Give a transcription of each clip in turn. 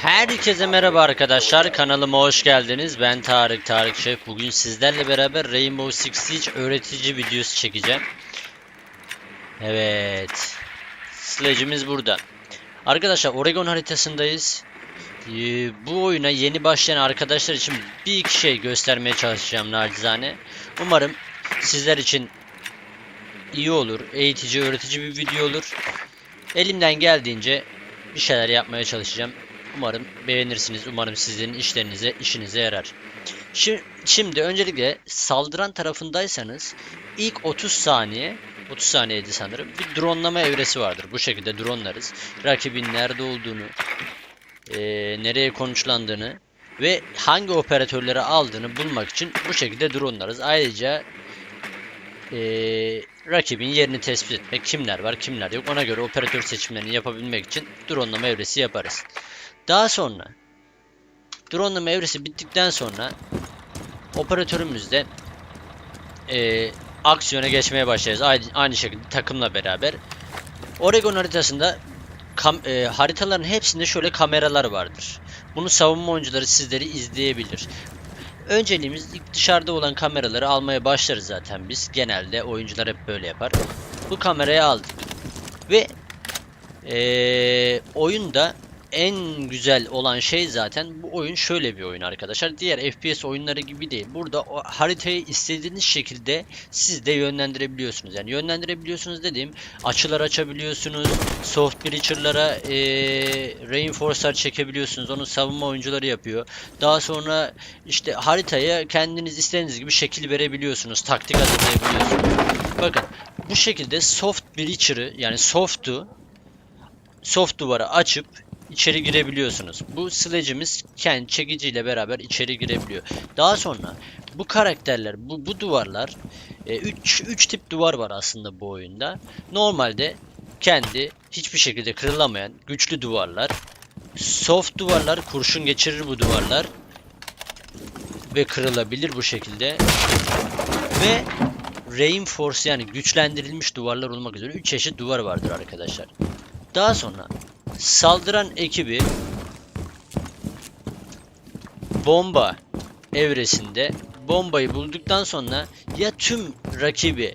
Herkese merhaba arkadaşlar kanalıma hoş geldiniz. Ben Tarık Tarık Şef. Bugün sizlerle beraber Rainbow Six Siege öğretici videosu çekeceğim. Evet Sledge'imiz burada. Arkadaşlar Oregon haritasındayız. Ee, Bu oyuna yeni başlayan arkadaşlar için bir iki şey göstermeye çalışacağım nacizane. Umarım sizler için iyi olur eğitici öğretici bir video olur. Elimden geldiğince bir şeyler yapmaya çalışacağım. Umarım beğenirsiniz. Umarım sizin işlerinize, işinize yarar. Şimdi, şimdi öncelikle saldıran tarafındaysanız ilk 30 saniye 30 saniyeydi sanırım. Bir dronlama evresi vardır. Bu şekilde dronlarız. Rakibin nerede olduğunu, eee, nereye konuşlandığını ve hangi operatörleri aldığını bulmak için bu şekilde dronlarız. Ayrıca eee, rakibin yerini tespit etmek, kimler var, kimler yok. Ona göre operatör seçimlerini yapabilmek için dronlama evresi yaparız. Daha sonra dronlama evresi bittikten sonra operatörümüzde eee, aksiyona geçmeye başlarız. Aynı, aynı şekilde takımla beraber. Oregon haritasında kam, eee, haritaların hepsinde şöyle kameralar vardır. Bunu savunma oyuncuları sizleri izleyebilir. Önceliğimiz dışarıda olan kameraları almaya başlarız zaten biz. Genelde oyuncular hep böyle yapar. Bu kamerayı aldık. Ve eee oyunda en güzel olan şey zaten bu oyun şöyle bir oyun arkadaşlar. Diğer FPS oyunları gibi değil. Burada o haritayı istediğiniz şekilde siz de yönlendirebiliyorsunuz. Yani yönlendirebiliyorsunuz dediğim açılar açabiliyorsunuz. Soft breacher'lara eee reinforcer çekebiliyorsunuz. Onu savunma oyuncuları yapıyor. Daha sonra işte haritaya kendiniz istediğiniz gibi şekil verebiliyorsunuz. Taktik hazırlayabiliyorsunuz. Bakın bu şekilde soft breacher'ı yani soft'u soft duvara açıp içeri girebiliyorsunuz. Bu sledge'imiz kendi çekiciyle beraber içeri girebiliyor. Daha sonra bu karakterler, bu, bu duvarlar 3 3 tip duvar var aslında bu oyunda. Normalde kendi hiçbir şekilde kırılamayan güçlü duvarlar. Soft duvarlar kurşun geçirir bu duvarlar ve kırılabilir bu şekilde. Ve reinforce yani güçlendirilmiş duvarlar olmak üzere 3 çeşit duvar vardır arkadaşlar. Daha sonra saldıran ekibi bomba evresinde bombayı bulduktan sonra ya tüm rakibi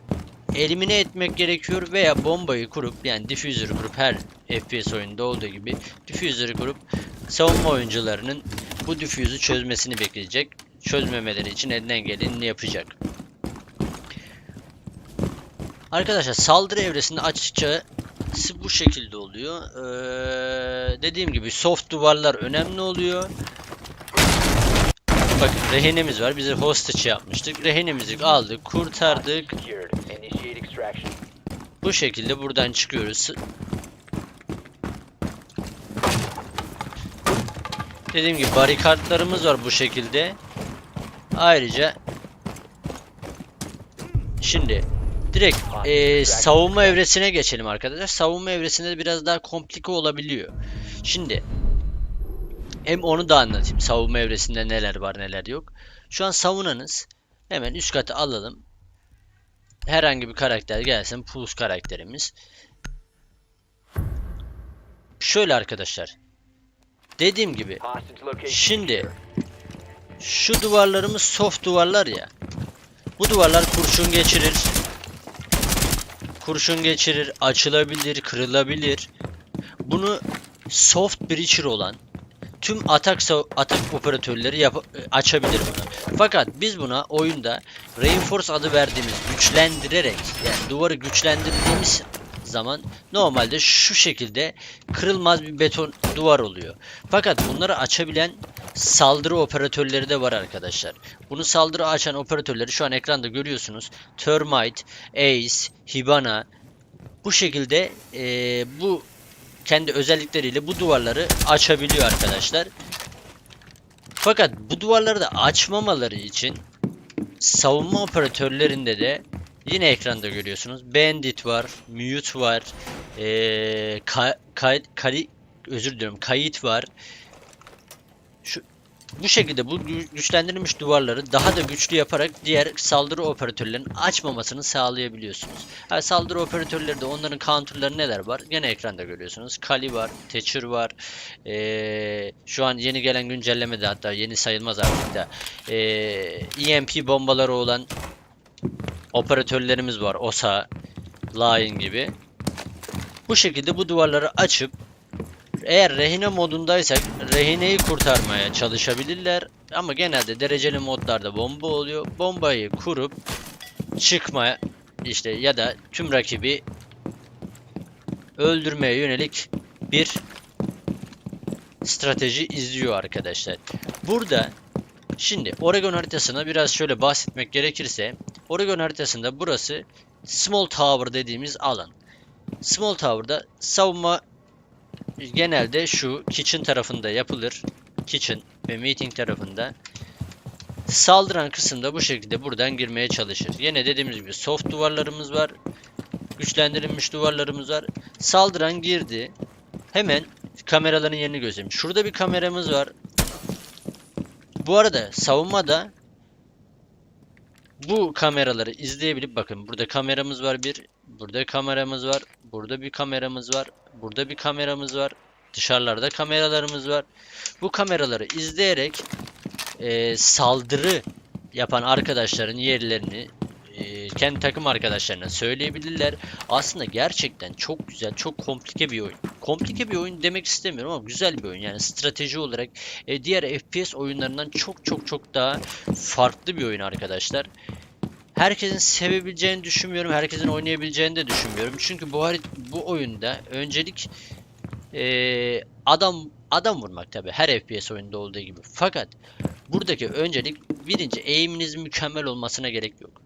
elimine etmek gerekiyor veya bombayı kurup yani diffuser'ı kurup her FPS oyunda olduğu gibi diffuser'ı kurup savunma oyuncularının bu diffuse'u çözmesini bekleyecek. Çözmemeleri için elinden geleni yapacak. Arkadaşlar saldırı evresinde açıkça bu şekilde oluyor. Ee, dediğim gibi soft duvarlar önemli oluyor. Bakın rehinemiz var. Bize hostage yapmıştık. Rehinemizi aldık, kurtardık. Bu şekilde buradan çıkıyoruz. Dediğim gibi barikatlarımız var bu şekilde. Ayrıca şimdi direkt e, savunma evresine geçelim arkadaşlar. Savunma evresinde de biraz daha komplike olabiliyor. Şimdi hem onu da anlatayım. Savunma evresinde neler var neler yok. Şu an savunanız hemen üst katı alalım. Herhangi bir karakter gelsin. Pulse karakterimiz. Şöyle arkadaşlar. Dediğim gibi Şimdi şu duvarlarımız soft duvarlar ya. Bu duvarlar kurşun geçirir. Kurşun geçirir, açılabilir, kırılabilir. Bunu soft breacher olan tüm atak atak operatörleri yap- açabilir bunu. Fakat biz buna oyunda reinforce adı verdiğimiz güçlendirerek yani duvarı güçlendirdiğimiz zaman normalde şu şekilde kırılmaz bir beton duvar oluyor. Fakat bunları açabilen saldırı operatörleri de var arkadaşlar. Bunu saldırı açan operatörleri şu an ekranda görüyorsunuz. Termite, Ace, Hibana bu şekilde eee, bu kendi özellikleriyle bu duvarları açabiliyor arkadaşlar. Fakat bu duvarları da açmamaları için savunma operatörlerinde de yine ekranda görüyorsunuz. Bandit var, Mute var, eee ka, ka- kali- özür diliyorum, kayıt var. Bu şekilde bu gü- güçlendirilmiş duvarları daha da güçlü yaparak diğer saldırı operatörlerinin açmamasını sağlayabiliyorsunuz. Ha, saldırı operatörleri de onların counterları neler var? Gene ekranda görüyorsunuz. Kali var, Thatcher var. Ee, şu an yeni gelen güncellemede hatta yeni sayılmaz artık da ee, EMP bombaları olan operatörlerimiz var. OSA, Lion gibi. Bu şekilde bu duvarları açıp eğer rehine modundaysak rehineyi kurtarmaya çalışabilirler. Ama genelde dereceli modlarda bomba oluyor. Bombayı kurup çıkma işte ya da tüm rakibi öldürmeye yönelik bir strateji izliyor arkadaşlar. Burada şimdi Oregon haritasına biraz şöyle bahsetmek gerekirse Oregon haritasında burası Small Tower dediğimiz alan. Small Tower'da savunma genelde şu kitchen tarafında yapılır. Kitchen ve meeting tarafında. Saldıran kısımda bu şekilde buradan girmeye çalışır. Yine dediğimiz gibi soft duvarlarımız var. Güçlendirilmiş duvarlarımız var. Saldıran girdi. Hemen kameraların yerini gözlemiş. Şurada bir kameramız var. Bu arada savunmada bu kameraları izleyebilip bakın burada kameramız var bir, burada kameramız var, burada bir kameramız var, burada bir kameramız var, dışarılarda kameralarımız var. Bu kameraları izleyerek e, saldırı yapan arkadaşların yerlerini e, kendi takım arkadaşlarına söyleyebilirler. Aslında gerçekten çok güzel, çok komplike bir oyun. Komplike bir oyun demek istemiyorum ama güzel bir oyun. Yani strateji olarak e, diğer FPS oyunlarından çok çok çok daha farklı bir oyun arkadaşlar. Herkesin sevebileceğini düşünmüyorum. Herkesin oynayabileceğini de düşünmüyorum. Çünkü bu bu oyunda öncelik e, adam adam vurmak tabi her FPS oyunda olduğu gibi. Fakat buradaki öncelik birinci aim'inizin mükemmel olmasına gerek yok.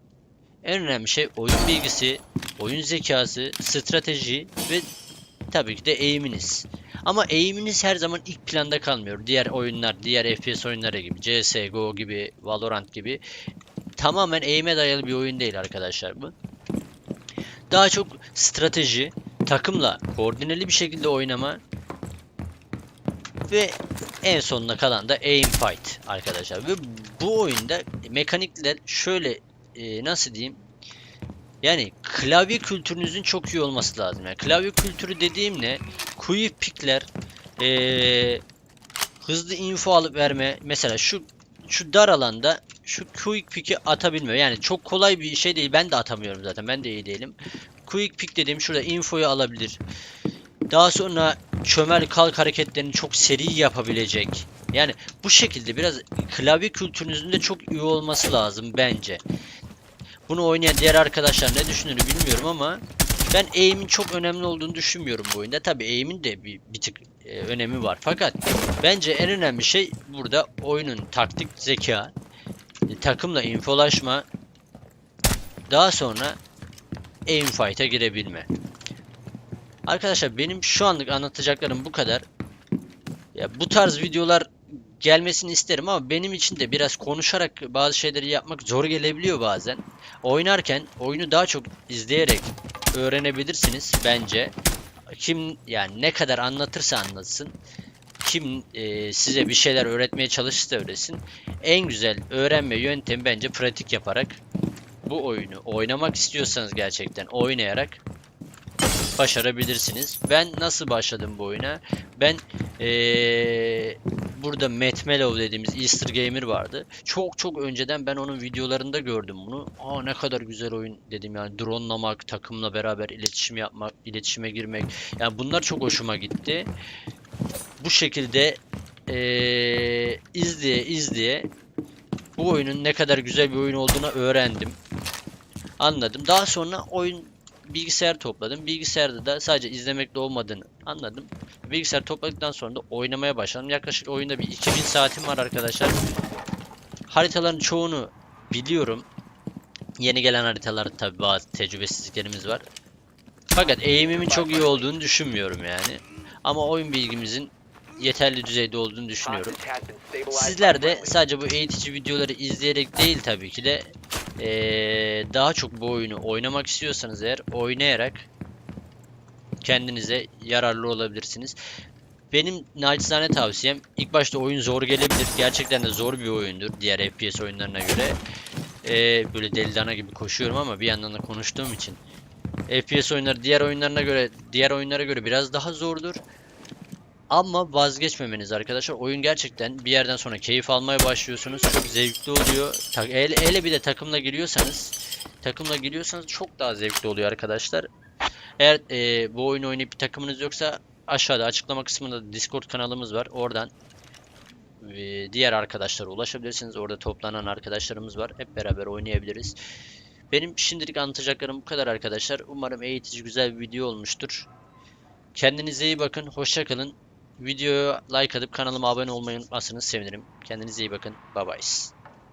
En önemli şey oyun bilgisi, oyun zekası, strateji ve tabii ki de aim'iniz. Ama aim'iniz her zaman ilk planda kalmıyor. Diğer oyunlar, diğer FPS oyunları gibi, CSGO gibi, Valorant gibi tamamen aim'e dayalı bir oyun değil arkadaşlar bu. Daha çok strateji, takımla koordineli bir şekilde oynama ve en sonuna kalan da aim fight arkadaşlar. Ve bu oyunda mekanikler şöyle e, nasıl diyeyim? Yani klavye kültürünüzün çok iyi olması lazım. Yani klavye kültürü dediğim ne? Quick pickler, e, hızlı info alıp verme. Mesela şu şu dar alanda şu quick pick'i atabilmiyor. Yani çok kolay bir şey değil. Ben de atamıyorum zaten. Ben de iyi değilim. Quick pick dediğim şurada infoyu alabilir. Daha sonra çömel kalk hareketlerini çok seri yapabilecek. Yani bu şekilde biraz klavye kültürünüzün de çok iyi olması lazım bence. Bunu oynayan diğer arkadaşlar ne düşünür bilmiyorum ama ben aim'in çok önemli olduğunu düşünmüyorum bu oyunda. Tabi aim'in de bir, bir tık e, önemi var. Fakat bence en önemli şey burada oyunun taktik zeka, takımla infolaşma, daha sonra aim fight'a girebilme. Arkadaşlar benim şu anlık anlatacaklarım bu kadar. Ya bu tarz videolar gelmesini isterim ama benim için de biraz konuşarak bazı şeyleri yapmak zor gelebiliyor bazen. Oynarken oyunu daha çok izleyerek öğrenebilirsiniz bence. Kim yani ne kadar anlatırsa anlatsın. Kim e, size bir şeyler öğretmeye çalışırsa öğretsin. En güzel öğrenme yöntemi bence pratik yaparak bu oyunu oynamak istiyorsanız gerçekten oynayarak başarabilirsiniz. Ben nasıl başladım bu oyuna? Ben ee, burada Matt Mellow dediğimiz Easter Gamer vardı. Çok çok önceden ben onun videolarında gördüm bunu. Aa ne kadar güzel oyun dedim yani dronelamak, takımla beraber iletişim yapmak, iletişime girmek. Yani bunlar çok hoşuma gitti. Bu şekilde ee, izleye izleye bu oyunun ne kadar güzel bir oyun olduğunu öğrendim. Anladım. Daha sonra oyun bilgisayar topladım. Bilgisayarda da sadece izlemekle olmadığını anladım. Bilgisayar topladıktan sonra da oynamaya başladım. Yaklaşık oyunda bir 2000 saatim var arkadaşlar. Haritaların çoğunu biliyorum. Yeni gelen haritalar tabi bazı tecrübesizliklerimiz var. Fakat eğimimin çok iyi olduğunu düşünmüyorum yani. Ama oyun bilgimizin yeterli düzeyde olduğunu düşünüyorum. Sizler de sadece bu eğitici videoları izleyerek değil tabii ki de ee, daha çok bu oyunu oynamak istiyorsanız eğer oynayarak kendinize yararlı olabilirsiniz. Benim naçizane tavsiyem ilk başta oyun zor gelebilir. Gerçekten de zor bir oyundur diğer FPS oyunlarına göre. Ee, böyle deli dana gibi koşuyorum ama bir yandan da konuştuğum için. FPS oyunları diğer oyunlarına göre diğer oyunlara göre biraz daha zordur. Ama vazgeçmemeniz arkadaşlar. Oyun gerçekten bir yerden sonra keyif almaya başlıyorsunuz. Çok zevkli oluyor. Hele, hele bir de takımla giriyorsanız takımla giriyorsanız çok daha zevkli oluyor arkadaşlar. Eğer e, bu oyunu oynayıp bir takımınız yoksa aşağıda açıklama kısmında Discord kanalımız var. Oradan e, diğer arkadaşlara ulaşabilirsiniz. Orada toplanan arkadaşlarımız var. Hep beraber oynayabiliriz. Benim şimdilik anlatacaklarım bu kadar arkadaşlar. Umarım eğitici güzel bir video olmuştur. Kendinize iyi bakın. Hoşça kalın. Videoya like atıp kanalıma abone olmayı unutmazsanız sevinirim. Kendinize iyi bakın. Bye bye.